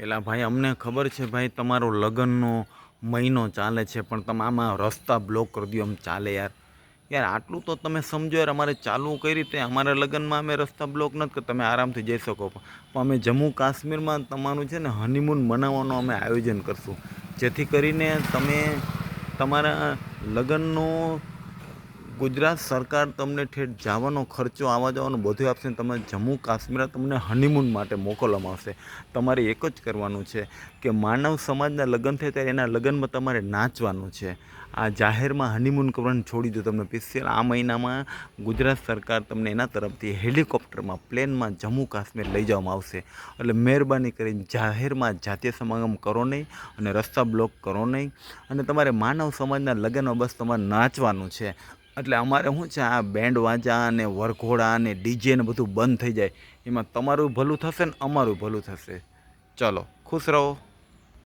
પેલા ભાઈ, અમને ખબર છે ભાઈ, તમારો લગ્નનો મહિનો ચાલે છે, પણ તમે આમાં રસ્તા બ્લોક કરી દો આમ ચાલે યાર. યાર, આટલું તો તમે સમજો યાર, અમારે ચાલવું કઈ રીતે? અમારા લગ્નમાં અમે રસ્તા બ્લોક નથી તમે આરામથી જઈ શકો. પણ અમે જમ્મુ કાશ્મીરમાં તમારું છે ને હનીમૂન મનાવવાનું અમે આયોજન કરશું. જેથી કરીને તમે તમારા લગ્નનો ગુજરાત સરકાર તમને ઠેઠ જવાનો ખર્ચો આવવા જવાનો બધું આપશે તમે જમ્મુ કાશ્મીર તમને હનીમૂન માટે મોકલવામાં આવશે. તમારે એક જ કરવાનું છે કે માનવ સમાજના લગ્ન થાય ત્યારે એના લગ્નમાં તમારે નાચવાનું છે. આ જાહેરમાં હનીમૂન કરવાનું છોડી દો તમને સ્પેશિયલ આ મહિનામાં ગુજરાત સરકાર તમને એના તરફથી હેલિકોપ્ટરમાં, પ્લેનમાં જમ્મુ કાશ્મીર લઈ જવામાં આવશે. એટલે મહેરબાની કરીને જાહેરમાં જાતીય સમાગમ કરો નહીં અને રસ્તા બ્લોક કરો નહીં. અને તમારે માનવ સમાજના લગ્નમાં બસ તમારે નાચવાનું છે. એટલે અમારે શું છે, આ બેન્ડ વાંચા અને વરઘોડા અને ડીજે ને બધું બંધ થઈ જાય. એમાં તમારું ભલું થશે ને અમારું ભલું થશે. ચલો, ખુશ રહો.